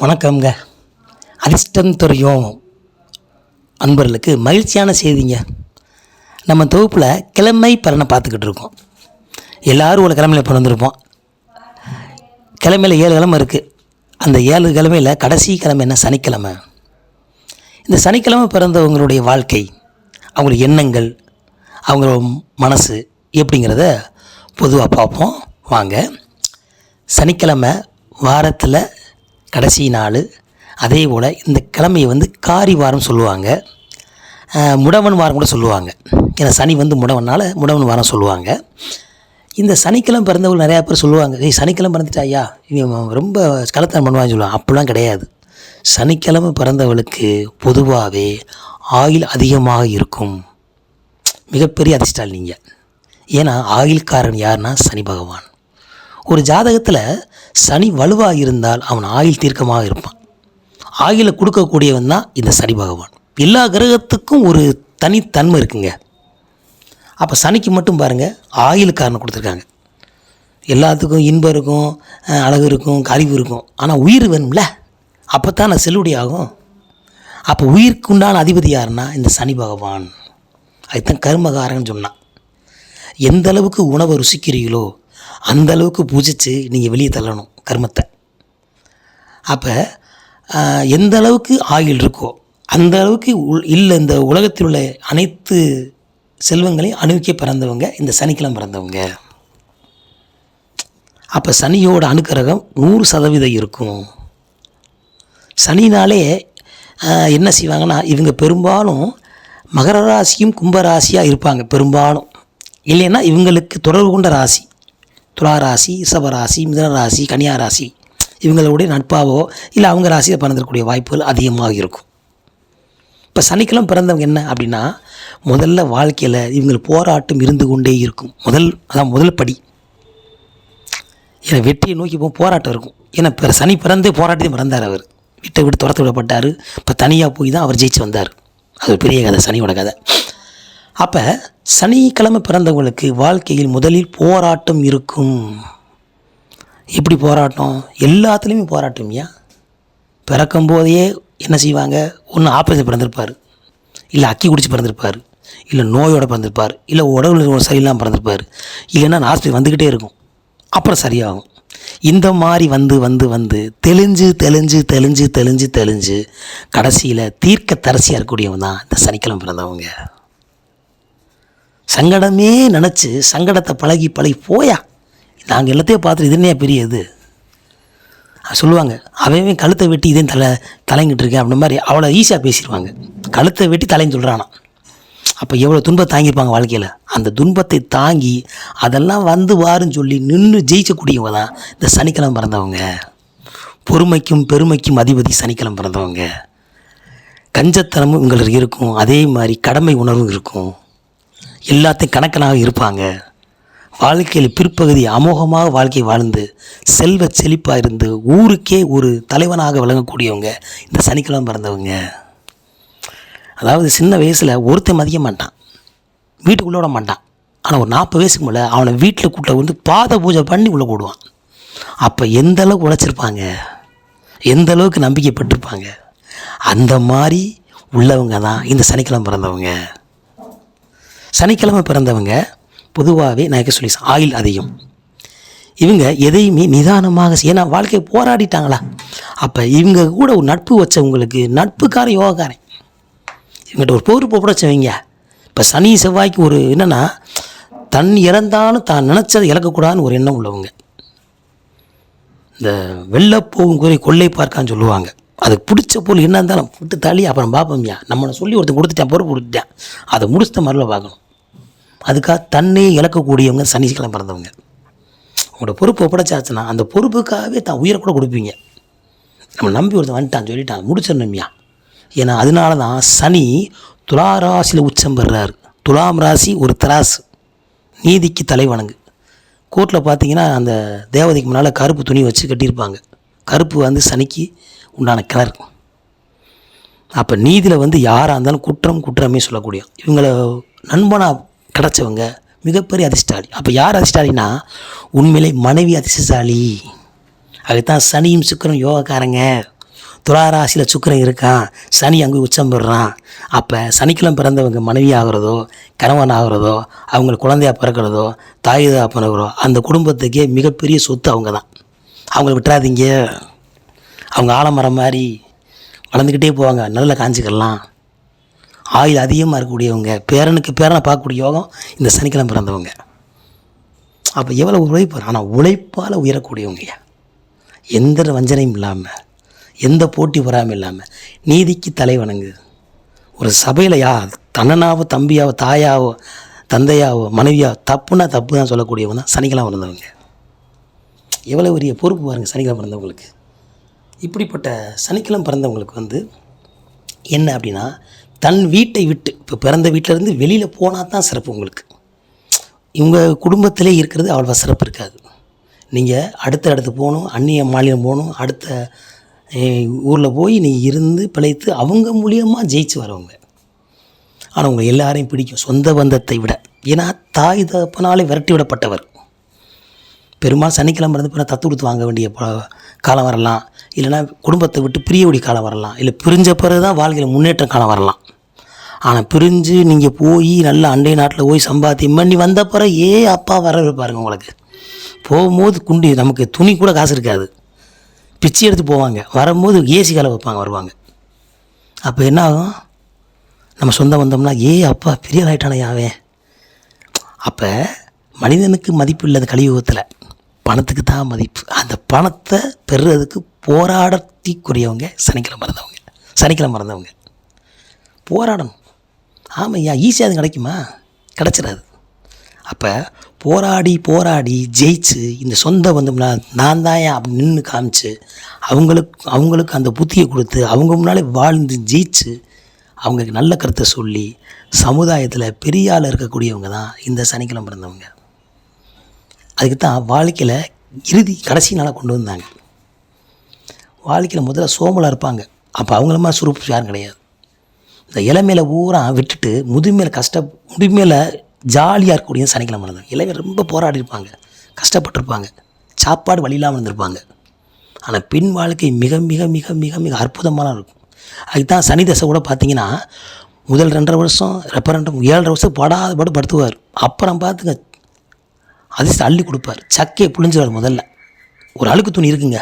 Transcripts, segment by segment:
வணக்கம்ங்க. அதிர்ஷ்டம் துறையும் அன்பர்களுக்கு மகிழ்ச்சியான செய்திங்க. நம்ம தொகுப்பில் கிழமை பலனை பார்த்துக்கிட்டு இருக்கோம். எல்லோரும் ஒரு கிழமையில் பிறந்திருப்போம் கிழமையில் ஏழு கிழமை இருக்குது அந்த ஏழு கிழமையில் கடைசி கிழமை என்ன? சனிக்கிழமை. இந்த சனிக்கிழமை பிறந்தவங்களுடைய வாழ்க்கை அவங்களுடைய எண்ணங்கள் அவங்களோட மனசு எப்படிங்கிறத பொதுவாக பார்ப்போம். வாங்க. சனிக்கிழமை வாரத்தில் கடைசி நாள். அதே போல் இந்த கிழமையை வந்து காரி வாரம் சொல்லுவாங்க முடவன் வாரம் கூட சொல்லுவாங்க. ஏன்னா சனி வந்து முடவனால் முடவன் வாரம் சொல்லுவாங்க. இந்த சனிக்கிழமை பிறந்தவங்க நிறையா பேர் சொல்லுவாங்க ஏய் சனிக்கிழமை பிறந்துட்டா ஐயா? இவன் ரொம்ப கலத்தனம் பண்ணுவான்னு சொல்லுவாங்க. அப்படிலாம் கிடையாது. சனிக்கிழமை பிறந்தவளுக்கு பொதுவாகவே ஆயில் அதிகமாக இருக்கும். மிகப்பெரிய அதிர்ஷ்டால் நீங்கள் ஏன்னா ஆயுள்காரன் யாருன்னா சனி பகவான். ஒரு ஜாதகத்தில் சனி வலுவாக இருந்தால் அவன் ஆயில் தீர்க்கமாக இருப்பான். ஆயிலை கொடுக்கக்கூடியவன் தான் இந்த சனி பகவான். எல்லா கிரகத்துக்கும் ஒரு தனித்தன்மை இருக்குங்க. அப்போ சனிக்கு மட்டும் பாருங்கள் ஆயிலுக்காரனை கொடுத்துருக்காங்க. எல்லாத்துக்கும் இன்பம் இருக்கும் அழகு இருக்கும் கழிவு இருக்கும். ஆனால் உயிர் வேணும்ல? அப்போ தான் நான் செல்லுபடியாகும் ஆகும்? அப்போ உயிருக்கு உண்டான அதிபதி யாருன்னா இந்த சனி பகவான். அதுதான் கர்மகாரன்னு சொன்னான். எந்த அளவுக்கு உணவை ருசிக்கிறீங்களோ அந்த அளவுக்கு பூஜித்து நீங்கள் வெளியே தள்ளணும் கர்மத்தை. அப்போ எந்த அளவுக்கு ஆயுள் இருக்கோ அந்த அளவுக்கு உள் இல்லை இந்த உலகத்தில் உள்ள அனைத்து செல்வங்களையும் அணுவிக்க பிறந்தவங்க இந்த சனிக்கிழமை பிறந்தவங்க. அப்போ சனியோட அனுக்கிரகம் நூறு சதவீதம் இருக்கும். சனினாலே என்ன செய்வாங்கன்னா இவங்க பெரும்பாலும் மகர ராசியும் கும்ப ராசியாக இருப்பாங்க பெரும்பாலும். இல்லைன்னா இவங்களுக்கு தொடர்பு கொண்ட ராசி. துலா ராசி ரிஷப ராசி மிதன ராசி ராசி. இவங்களுடைய நட்பாவோ இல்லை அவங்க ராசியில் பிறந்திருக்கக்கூடிய வாய்ப்புகள் அதிகமாக இருக்கும். இப்போ சனிக்கிழமை பிறந்தவங்க என்ன அப்படின்னா முதல்ல வாழ்க்கையில் இவங்க போராட்டம் இருந்து கொண்டே இருக்கும். முதல் அதான் முதல் படி. ஏன்னா வெற்றியை நோக்கி போகும் போராட்டம் இருக்கும். ஏன்னா பிற சனி பிறந்தே போராட்டத்தையும் பிறந்தார் அவர். வீட்டை விட்டு துரத்து விடப்பட்டார். இப்போ தனியாக போய் தான் அவர் ஜெயிச்சு வந்தார். அது ஒரு பெரிய கதை சனியோட கதை. அப்போ சனிக்கிழமை பிறந்தவங்களுக்கு வாழ்க்கையில் முதலில் போராட்டம் இருக்கும். எப்படி போராட்டம்? எல்லாத்துலேயுமே போராட்டம் ஏன் பிறக்கும் போதே என்ன செய்வாங்க? ஒன்று ஆப்ரேஷன் பிறந்திருப்பார். இல்லை அக்கி குடிச்சு பிறந்திருப்பார். இல்லை நோயோட பிறந்திருப்பார். இல்லை உடம்புல சரியில்லாமல் பிறந்திருப்பார். இல்லைன்னா ஹாஸ்பிட்டல் வந்துக்கிட்டே இருக்கும். அப்புறம் சரியாகும். இந்த மாதிரி வந்து வந்து வந்து தெளிஞ்சு தெளிஞ்சு தெளிஞ்சு தெளிஞ்சு தெளிஞ்சு கடைசியில் தீர்க்க தரசியாக இருக்கக்கூடியவங்க தான் இந்த சனிக்கிழமை பிறந்தவங்க. சங்கடமே நினச்சி சங்கடத்தை பழகி பழகி போயா. நாங்கள் எல்லாத்தையும் பார்த்துட்டு இதுனே பெரிய இது? சொல்லுவாங்க அவன் கழுத்தை வெட்டி இதே தலை தலைங்கிட்டு இருக்கேன் அப்படின்ற மாதிரி அவ்வளோ ஈஸியாக பேசிடுவாங்க. கழுத்தை வெட்டி தலைன்னு சொல்கிறானா அப்போ எவ்வளோ துன்பத்தை தாங்கியிருப்பாங்க வாழ்க்கையில்? அந்த துன்பத்தை தாங்கி அதெல்லாம் வந்து வாருன்னு சொல்லி நின்று ஜெயிச்சக்கூடியவங்க தான் இந்த சனிக்கிழமை பிறந்தவங்க. பொறுமைக்கும் பெருமைக்கும் அதிபதி சனிக்கிழமை பிறந்தவங்க. கஞ்சத்தனமும் உங்களுக்கு இருக்கும். அதே மாதிரி கடமை உணர்வும் இருக்கும். எல்லாத்தையும் கணக்கனாக இருப்பாங்க. வாழ்க்கையில் பிற்பகுதி அமோகமாக வாழ்க்கை வாழ்ந்து செல்வ செழிப்பாக இருந்து ஊருக்கே ஒரு தலைவனாக விளங்கக்கூடியவங்க இந்த சனிக்கிழமை பிறந்தவங்க. அதாவது சின்ன வயசில் ஒருத்தன் மதிக்க மாட்டான். வீட்டுக்குள்ளே விட மாட்டான். ஆனால் ஒரு நாற்பது வயசுக்கு மேலே அவனை வீட்டில் கூட்ட வந்து பாத பூஜை பண்ணி உள்ளே போடுவான். அப்போ எந்த அளவுக்கு உழைச்சிருப்பாங்க? எந்த அளவுக்கு நம்பிக்கைப்பட்டிருப்பாங்க? அந்த மாதிரி உள்ளவங்க தான் இந்த சனிக்கிழமை பிறந்தவங்க. சனிக்கிழமை பிறந்தவங்க பொதுவாகவே நான் என்ன சொல்லி ஆயில் அதிகம். இவங்க எதையுமே நிதானமாக செய்- ஏன்னா வாழ்க்கையை போராடிட்டாங்களா? அப்போ இவங்க கூட ஒரு நட்பு வச்சவங்களுக்கு நட்புக்காரன் யோகாக்காரன். இவங்ககிட்ட ஒரு பொறுப்பு ஒப்படைச்சு வைங்க. இப்போ சனி செவ்வாய்க்கு ஒரு என்னென்னா தன் இறந்தாலும் தான் நினச்சதை இழக்கக்கூடாதுன்னு ஒரு எண்ணம் உள்ளவங்க. இந்த வெள்ளப்போகும் குறை கொள்ளை பார்க்கான்னு சொல்லுவாங்க. அதுக்கு பிடிச்ச பொருள் என்ன இருந்தாலும் விட்டு தள்ளி அப்புறம் பார்ப்போம்யா. நம்மளை சொல்லி ஒருத்தன் கொடுத்துட்டேன் பொறுப்பு கொடுத்துட்டேன். அதை முடிச்சுட்ட மாதிரில பார்க்கணும். அதுக்காக தன்னை இழக்கக்கூடியவங்க சனிக்கிழமை பிறந்தவங்க. உங்களோட பொறுப்பு ஒப்படைச்சாச்சுன்னா அந்த பொறுப்புக்காகவே தான் உயிரை கூட கொடுப்பீங்க. நம்ம நம்பி ஒருத்தன் வந்துட்டான் சொல்லிட்டான் முடிச்சிடணும்யா. ஏன்னா அதனால தான் சனி துலா ராசியில் உச்சம் பெறுறாரு. துலாம் ராசி ஒரு திராசு. நீதிக்கு தலை வணங்கு. கோர்ட்டில் பார்த்தீங்கன்னா அந்த தேவதைக்கு முன்னால் கருப்பு துணி வச்சு கட்டியிருப்பாங்க. கருப்பு வந்து சனிக்கு உண்டான கலர் அப்போ நீதியில் வந்து யாராக இருந்தாலும் குற்றம் குற்றமே சொல்லக்கூடிய இவங்களை நண்பனாக கிடச்சவங்க மிகப்பெரிய அதிர்ஷ்டாலி அப்போ யார் அதிர்ஷ்டாலினா உண்மையிலே மனைவி அதிர்ஷ்டசாலி. அதுதான் சனியும் சுக்கரம் யோகக்காரங்க. துளாராசியில் சுக்கரம் இருக்கான். சனி அங்கே உச்சம் பெறுறான். அப்போ சனிக்கிழமை பிறந்தவங்க மனைவி ஆகிறதோ கணவன் ஆகிறதோ அவங்களுக்கு குழந்தையா பிறக்கிறதோ தாய் பிறக்கிறோ அந்த குடும்பத்துக்கே மிகப்பெரிய சொத்து அவங்க தான் அவங்கள விட்டுறாதீங்க. அவங்க ஆலமரம் மாதிரி வளர்ந்துக்கிட்டே போவாங்க. நல்ல காஞ்சிக்கலாம். ஆயுள் அதிகமாக இருக்கக்கூடியவங்க பேரனுக்கு பேரனை பார்க்கக்கூடிய யோகம் இந்த சனிக்கிழமை பிறந்தவங்க. அப்போ எவ்வளோ உழைப்பு ஆனால் உழைப்பால் உயரக்கூடியவங்கய்யா எந்த வஞ்சனையும் இல்லாமல் எந்த போட்டி வராமல் இல்லாமல் நீதிக்கு தலை வணங்கு ஒரு சபையில் யா தன்னனாவோ தம்பியாவோ தாயாவோ தந்தையாவோ மனைவியாவோ தப்புனா தப்பு தான் சொல்லக்கூடியவங்க தான் சனிக்கிழமை பிறந்தவங்க. எவ்வளோ பெரிய பொறுப்பு பாருங்கள் சனிக்கிழமை பிறந்தவங்களுக்கு. இப்படிப்பட்ட சனிக்கிழமை பிறந்தவங்களுக்கு வந்து என்ன அப்படின்னா தன் வீட்டை விட்டு இப்போ பிறந்த வீட்டிலேருந்து வெளியில் போனால் தான் சிறப்பு உங்களுக்கு. இவங்க குடும்பத்திலே இருக்கிறது அவ்வளோ சிறப்பு இருக்காது. நீங்கள் அடுத்த அடுத்து போகணும் அந்நிய மாநிலம் போகணும் அடுத்த ஊரில் போய் நீ இருந்து பிழைத்து அவங்க மூலியமாக ஜெயிச்சு வரவங்க. ஆனால் உங்களை எல்லாரையும் பிடிக்கும் சொந்த பந்தத்தை விட. ஏன்னா தாய் தப்பினாலே விரட்டி விடப்பட்டவர். பெரும்பாலும் சனிக்கிழமை இருந்து பிறகு தத்து கொடுத்து வாங்க வேண்டிய காலம் வரலாம். இல்லைன்னா குடும்பத்தை விட்டு பிரியக்கூடிய காலம் வரலாம். இல்லை பிரிஞ்ச பிறகு தான் வாழ்க்கையில் முன்னேற்றம் காலம் வரலாம். ஆனால் பிரிஞ்சு நீங்கள் போய் நல்ல அண்டை நாட்டில் போய் சம்பாத்தியம் பண்ணி வந்த பிறகு ஏ அப்பா வர இருப்பாருங்க உங்களுக்கு. போகும்போது குண்டி நமக்கு துணி கூட காசு இருக்காது. பிச்சை எடுத்து போவாங்க. வரும்போது ஏசி காலை வைப்பாங்க வருவாங்க. அப்போ என்ன ஆகும்? நம்ம சொந்தம் வந்தோம்னா ஏ அப்பா பெரிய ஆகிட்டானே அவன். அப்போ மனிதனுக்கு மதிப்பு இல்லாத கலியுகத்தில் பணத்துக்கு தான் மதிப்பு. அந்த பணத்தை பெறுறதுக்கு போராடத்திக்குரியவங்க சனிக்கிழமை மறந்தவங்க சனிக்கிழமை மறந்தவங்க போராடணும். ஆமாம் ஐயா ஈஸியாக அது கிடைக்குமா? கிடச்சிடாது. அப்போ போராடி போராடி ஜெயிச்சு இந்த சொந்த பந்தம்னா நான் தான் ஏன் அப்படி நின்று காமிச்சு அவங்களுக்கு அவங்களுக்கு அந்த புத்தியை கொடுத்து அவங்க முன்னாலே வாழ்ந்து ஜெயிச்சு அவங்களுக்கு நல்ல கருத்தை சொல்லி சமுதாயத்தில் பெரிய ஆள் இருக்கக்கூடியவங்க தான் இந்த சனிக்கிழமை பிறந்தவங்க. அதுக்கு தான் வாழ்க்கையில் இறுதி கடைசி நாளாக கொண்டு வந்தாங்க. வாழ்க்கையில் முதல்ல சோமலாக இருப்பாங்க. அப்போ அவங்கள மாதிரி சுறுப்பு யாரும் கிடையாது. இந்த இளமையில ஊரா விட்டுட்டு முதுமையில் கஷ்ட முதுமையில் ஜாலியாக இருக்கக்கூடிய சனிக்கிழமை தான் இளைஞர் ரொம்ப போராடி இருப்பாங்க. கஷ்டப்பட்டிருப்பாங்க. சாப்பாடு வழி இல்லாமல் இருந்திருப்பாங்க. ஆனால் பின் வாழ்க்கை மிக மிக மிக மிக மிக அற்புதமான இருக்கும். அதுக்கு தான் சனி தசை கூட பார்த்தீங்கன்னா முதல் ரெண்டரை வருஷம் ரெப்ப ரெண்டு ஏழரை வருஷம் படாத பாடு படுத்துவார். அப்புறம் பார்த்துங்க அதிர்ஷ்டம் அள்ளி கொடுப்பார். சக்கையை புழிஞ்சுவார் முதல்ல. ஒரு அழுக்கு துணி இருக்குங்க.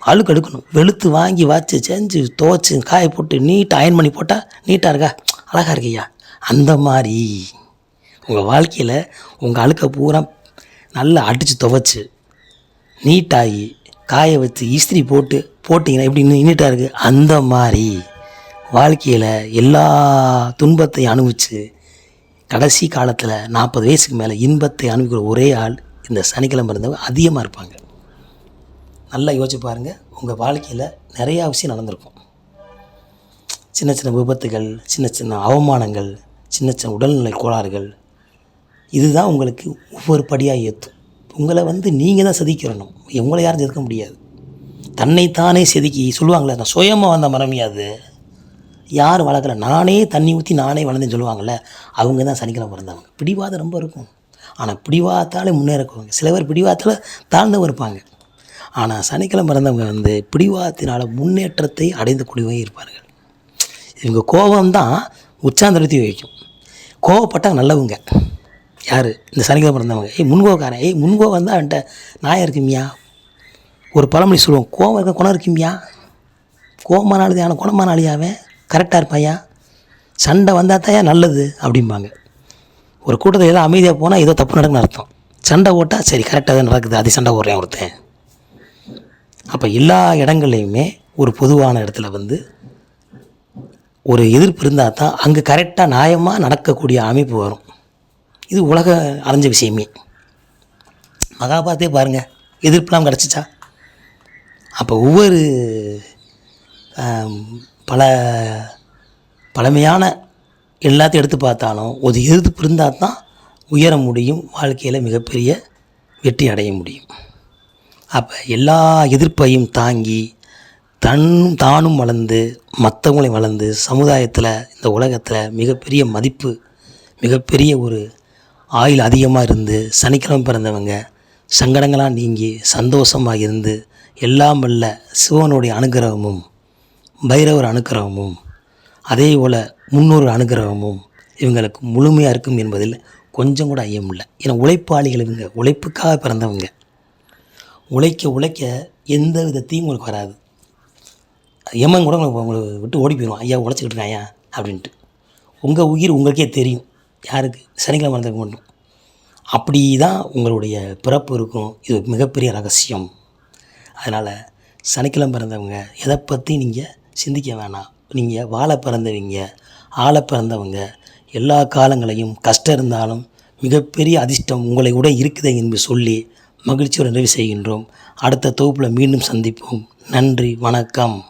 அழுக்கு எடுக்கணும். வெளுத்து வாங்கி வச்சு செஞ்சு துவைச்சு காய போட்டு நீட்டாக அயன் பண்ணி போட்டால் நீட்டாக இருக்கா? அழகாக இருக்கையா? அந்த மாதிரி. உங்கள் வாழ்க்கையில் உங்கள் அழுக்கை பூரா நல்லா அடித்து துவைச்சி நீட்டாகி காய வச்சு இஸ்திரி போட்டு போட்டிங்கன்னா எப்படி நீட்டாக இருக்குது அந்த மாதிரி. வாழ்க்கையில் எல்லா துன்பத்தையும் அனுபவித்து கடைசி காலத்தில் நாற்பது வயசுக்கு மேலே இன்பத்தை அனுபவிக்கிற ஒரே ஆள் இந்த சனிக்கிழமை இருந்தவங்க அதிகமாக இருப்பாங்க. நல்லா யோசிச்சு பாருங்கள் உங்கள் வாழ்க்கையில் நிறையா விஷயம் நடந்திருக்கும். சின்ன சின்ன விபத்துகள் சின்ன சின்ன அவமானங்கள் சின்ன சின்ன உடல்நிலை கோளாறுகள் இதுதான் உங்களுக்கு ஒவ்வொரு படியாக ஏற்றும் உங்களை வந்து நீங்கள் தான் செதுக்கிறணும் உங்களை யாரும் செதுக்க முடியாது. தன்னைத்தானே செதுக்கி சொல்லுவாங்களே நான் சுயமாக வந்த மரமியாது யார் வளர்க்கல? நானே தண்ணி ஊற்றி நானே வளர்ந்தேன்னு சொல்லுவாங்கள்ல அவங்க தான் சனிக்கிழமை பிறந்தவங்க. பிடிவாதம் ரொம்ப இருக்கும். ஆனால் பிடிவாதத்தாலே முன்னேறக்குவாங்க. சில பேர் பிடிவாதத்தில் தாழ்ந்தவங்க இருப்பாங்க. ஆனால் சனிக்கிழமை பிறந்தவங்க வந்து பிடிவாதத்தினால் முன்னேற்றத்தை அடைந்து கூடியவங்க இருப்பார்கள். இவங்க கோபம்தான் உச்சாந்தரத்தை வைக்கும். கோவப்பட்டால் நல்லவங்க. யார்? இந்த சனிக்கிழமை பிறந்தவங்க. ஏய் முன்கோவக்காரன் ஏய் முன்கோவம் தான் அவன்கிட்ட நாயம் இருக்குமியா? ஒரு பழமொழி சொல்லுவோம். கோவம் இருக்க குணம் இருக்குமியா? கோபமானாலுது ஆனால் குணமானாலியாவன் கரெக்டாக இருப்பாயா? சண்டை வந்தால் தான் நல்லது? அப்படிம்பாங்க. ஒரு கூட்டத்தில் ஏதோ அமைதியாக போனால் ஏதோ தப்பு நடக்குன்னு அர்த்தம். சண்டை ஓட்டால் சரி கரெக்டாக தான் நடக்குது. அது சண்டை ஓடுறேன் ஒருத்தன். அப்போ எல்லா இடங்கள்லையுமே ஒரு பொதுவான இடத்துல வந்து ஒரு எதிர்ப்பு இருந்தால் தான் அங்கே கரெக்டாக நியாயமாக நடக்கக்கூடிய அமைப்பு வரும். இது உலக அறிஞ்ச விஷயமே. மகாபாரதே பாருங்கள் எதிர்ப்புலாம் கிடச்சிச்சா? அப்போ ஒவ்வொரு பல பழமையான எல்லாத்தையும் எடுத்து பார்த்தாலும் ஒரு எதிர்ப்பு இருந்தால் தான் உயர முடியும் வாழ்க்கையில் மிகப்பெரிய வெற்றி அடைய முடியும். அப்போ எல்லா எதிர்ப்பையும் தாங்கி தன் தானும் வளர்ந்து மற்றவங்களையும் வளர்ந்து சமுதாயத்தில் இந்த உலகத்தில் மிகப்பெரிய மதிப்பு மிகப்பெரிய ஒரு ஆயுள் அதிகமாக இருந்து சனிக்கிழமை பிறந்தவங்க சங்கடங்களாக நீங்கி சந்தோஷமாக இருந்து எல்லாம் வல்ல சிவனுடைய அனுகிரகமும் பைரவர் அனுக்கிரகமும் அதே போல் முன்னோர் அனுகிரகமும் இவங்களுக்கு முழுமையாக இருக்கும் என்பதில் கொஞ்சம் கூட ஐயம் இல்லை ஏன்னா உழைப்பாளிகள் இவங்க. உழைப்புக்காக பிறந்தவங்க. உழைக்க உழைக்க எந்த வித தீங்கும் உங்களுக்கு வராது. எம்மன் கூட உங்களுக்கு உங்களை விட்டு ஓடி போயிடும் ஐயா உழைச்சிக்கிட்டு இருக்கேன் ஐயா அப்படின்ட்டு. உங்கள் உயிர் உங்களுக்கே தெரியும். யாருக்கு? சனிக்கிழமை பிறந்தவங்க மட்டும். அப்படி தான் உங்களுடைய பிறப்பு இருக்கும். இது மிகப்பெரிய ரகசியம். அதனால் சனிக்கிழமை பிறந்தவங்க எதை பற்றி நீங்கள் சிந்திக்க வேணாம். நீங்கள் வாழ பிறந்தவங்க ஆள பிறந்தவங்க எல்லா காலங்களையும் கஷ்டம் இருந்தாலும் மிகப்பெரிய அதிர்ஷ்டம் உங்களை கூட இருக்குதே என்று சொல்லி மகிழ்ச்சியோடு நிறைவு செய்கின்றோம். அடுத்த தொகுப்பில் மீண்டும் சந்திப்போம். நன்றி வணக்கம்.